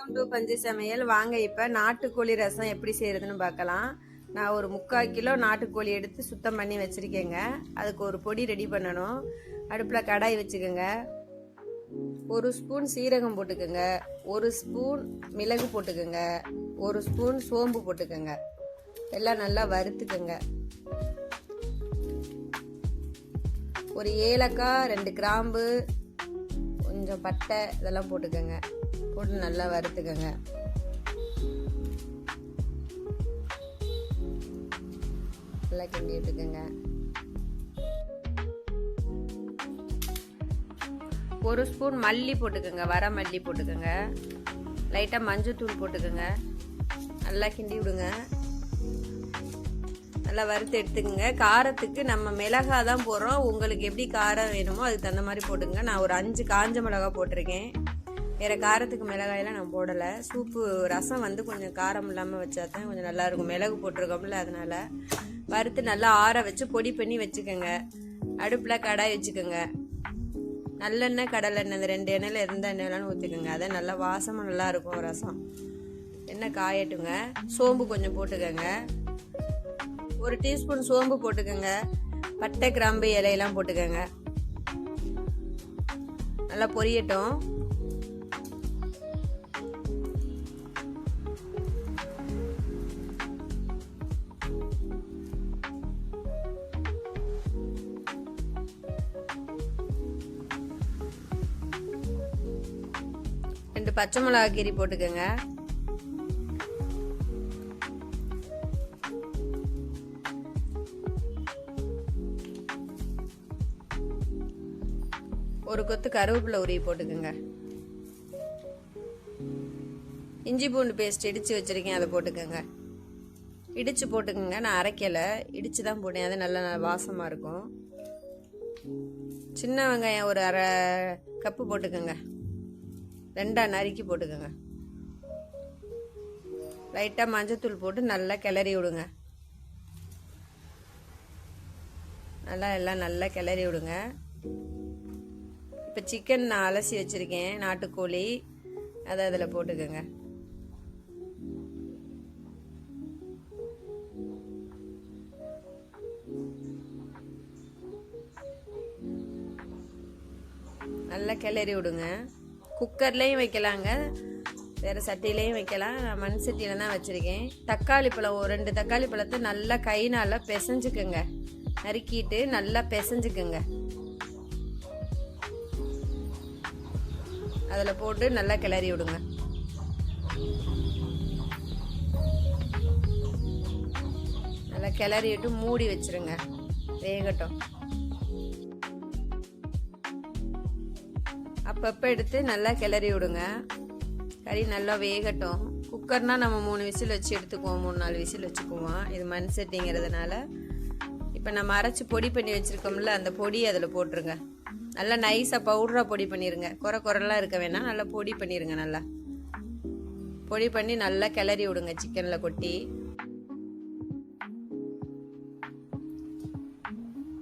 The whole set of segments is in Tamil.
வெல்கம் டு பஞ்சு சமையல். வாங்க இப்போ நாட்டுக்கோழி ரசம் எப்படி செய்யறதுன்னு பார்க்கலாம். நான் ஒரு முக்கால் கிலோ நாட்டுக்கோழி எடுத்து சுத்தம் பண்ணி வச்சுருக்கேங்க. அதுக்கு ஒரு பொடி ரெடி பண்ணணும். அடுப்பில் கடாய் வச்சுக்கோங்க. ஒரு ஸ்பூன் சீரகம் போட்டுக்கோங்க. ஒரு ஸ்பூன் மிளகு போட்டுக்கோங்க. ஒரு ஸ்பூன் சோம்பு போட்டுக்கோங்க. எல்லாம் நல்லா வறுத்துக்கோங்க. ஒரு ஏலக்காய் ரெண்டு கிராம்பு கொஞ்சம் பட்டை இதெல்லாம் போட்டுக்கோங்க. போட்டு நல்லா வறுத்துக்கோங்க. நல்லா கிண்டி விட்டுக்கோங்க ஒரு ஸ்பூன் மல்லி போட்டுக்கோங்க வர மல்லி போட்டுக்கோங்க. லைட்டாக மஞ்சத்தூள் போட்டுக்கோங்க. நல்லா கிண்டி விடுங்க. நல்லா வறுத்து எடுத்துக்கோங்க. காரத்துக்கு நம்ம மிளகா தான் போடுறோம். உங்களுக்கு எப்படி காரம் வேணுமோ அதுக்கு தகுந்த மாதிரி போட்டுங்க நான் ஒரு அஞ்சு காஞ்ச மிளகா போட்டிருக்கேன். வேறு காரத்துக்கு மிளகாயெல்லாம் நான் போடலை. சூப்பு ரசம் வந்து கொஞ்சம் காரம் இல்லாமல் வச்சா தான் கொஞ்சம் நல்லாயிருக்கும் மிளகு போட்டிருக்கோம்ல அதனால். வறுத்து நல்லா ஆற வச்சு பொடி பண்ணி வச்சுக்கோங்க. அடுப்பில் கடாய் வச்சுக்கோங்க. நல்லெண்ணெய் கடலெண்ணெய் இந்த ரெண்டு எண்ணெயில் எந்த எண்ணெயிலான்னு ஊற்றிக்கோங்க அதை நல்லா வாசமாக நல்லாயிருக்கும் ரசம். எண்ணெய் காயட்டுங்க. சோம்பு கொஞ்சம் போட்டுக்கோங்க. ஒரு டீஸ்பூன் சோம்பு போட்டுக்கோங்க. பட்டை கிராம்பு இலையெல்லாம் போட்டுக்கோங்க. நல்லா பொரியட்டும். ரெண்டு பச்சை மிளகா கீரி போட்டுக்கோங்க. ஒரு கொத்து கருவேப்பிலை உருவி போட்டுக்கோங்க. இஞ்சி பூண்டு பேஸ்ட் இடித்து வச்சுருக்கேன் அதை போட்டுக்கோங்க. இடித்து போட்டுக்கோங்க. நான் அரைக்கலை. இடித்து தான் போட்டேன் அது நல்லா வாசமாக இருக்கும். சின்ன வெங்காயம் ஒரு அரை கப்பு போட்டுக்கோங்க. ரெண்டா நறுக்கி போட்டுக்கோங்க. லைட்டாக மஞ்சத்தூள் போட்டு நல்லா கிளறி விடுங்க. நல்லா எல்லாம் நல்லா கிளறி விடுங்க. இப்போ சிக்கன் நான் அலசி வச்சுருக்கேன் நாட்டுக்கோழி. அதை அதில் போட்டுக்கோங்க. நல்லா கிளறி விடுங்க. குக்கர்லேயும் வைக்கலாங்க. வேறு சட்டிலையும் வைக்கலாம். நான் மண் சட்டியில் தான் வச்சுருக்கேன். தக்காளி பழம் ஒரு ரெண்டு தக்காளி பழத்தை நல்லா கைனால் பிசைஞ்சுக்குங்க. நறுக்கிட்டு நல்லா பிசைஞ்சுக்குங்க. அதில் போட்டு நல்லா கிளறி விடுங்க. நல்லா கிளறி விட்டு மூடி வச்சுருங்க. வேகட்டும். அப்பப்போ எடுத்து நல்லா கிளறி விடுங்க. கறி நல்லா வேகட்டும். குக்கர்னா நம்ம மூணு விசில் வச்சு எடுத்துக்குவோம். மூணு நாலு விசில் வச்சுக்குவோம். இது மண் செட்டிங்கிறதுனால இப்போ நம்ம அரைச்சி பொடி பண்ணி வச்சுருக்கோம்ல அந்த பொடி அதில் போட்டுருங்க. நல்லா நைஸாக பவுடராக பொடி பண்ணிடுங்க குறை குறைலாம் இருக்க வேணாம். நல்லா பொடி பண்ணிடுங்க நல்லா. பொடி பண்ணி நல்லா கிளறி விடுங்க சிக்கனில் கொட்டி.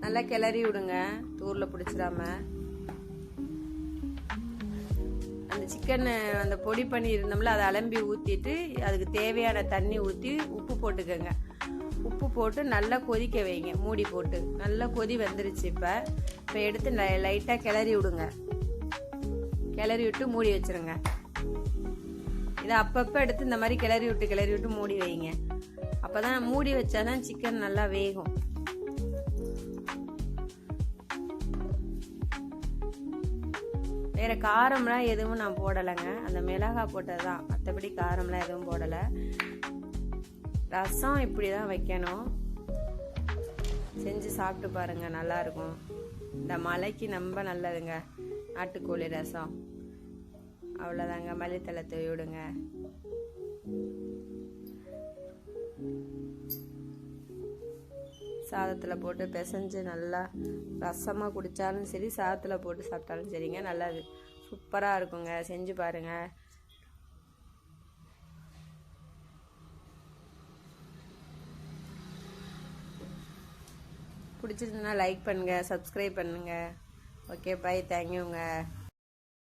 நல்லா கிளறி விடுங்க. தூரில் பிடிச்சிடாம. அந்த சிக்கனை அந்த பொடி பண்ணி இருந்தோம்ல அதை அலம்பி ஊற்றிட்டு அதுக்கு தேவையான தண்ணி ஊற்றி உப்பு போட்டுக்கோங்க. உப்பு போட்டு நல்லா கொதிக்க வைங்க. மூடி போட்டு. நல்லா கொதி வந்துருச்சு இப்போ. இப்போ எடுத்து லைட்டாக கிளறி விடுங்க. கிளறி விட்டு மூடி வச்சுருங்க. இதை அப்பப்போ எடுத்து இந்த மாதிரி கிளறி விட்டு கிளறி விட்டு மூடி வைங்க. அப்போ தான் மூடி வச்சா தான் சிக்கன் நல்லா வேகும். வேறு காரம்லாம் எதுவும் நான் போடலைங்க. அந்த மிளகாய் போட்டது தான். மற்றபடி காரம்லாம் எதுவும் போடலை. ரசம் இப்படி தான் வைக்கணும். செஞ்சு சாப்பிட்டு பாருங்கள் நல்லாயிருக்கும் இந்த மலைக்கு ரொம்ப நல்லதுங்க. நாட்டுக்கோழி ரசம். அவ்வளோதாங்க மல்லித்தலை தூவி விடுங்க. சாதத்தில் போட்டு பிசைஞ்சு நல்லா ரசமாக குடித்தாலும் சரி சாதத்தில் போட்டு சாப்பிட்டாலும் சரிங்க. நல்லா சூப்பராக இருக்குங்க. செஞ்சு பாருங்கள் பிடிச்சிருந்ததுன்னா லைக் பண்ணுங்கள் சப்ஸ்கிரைப் பண்ணுங்கள் ஓகே பை தேங்க்யூங்க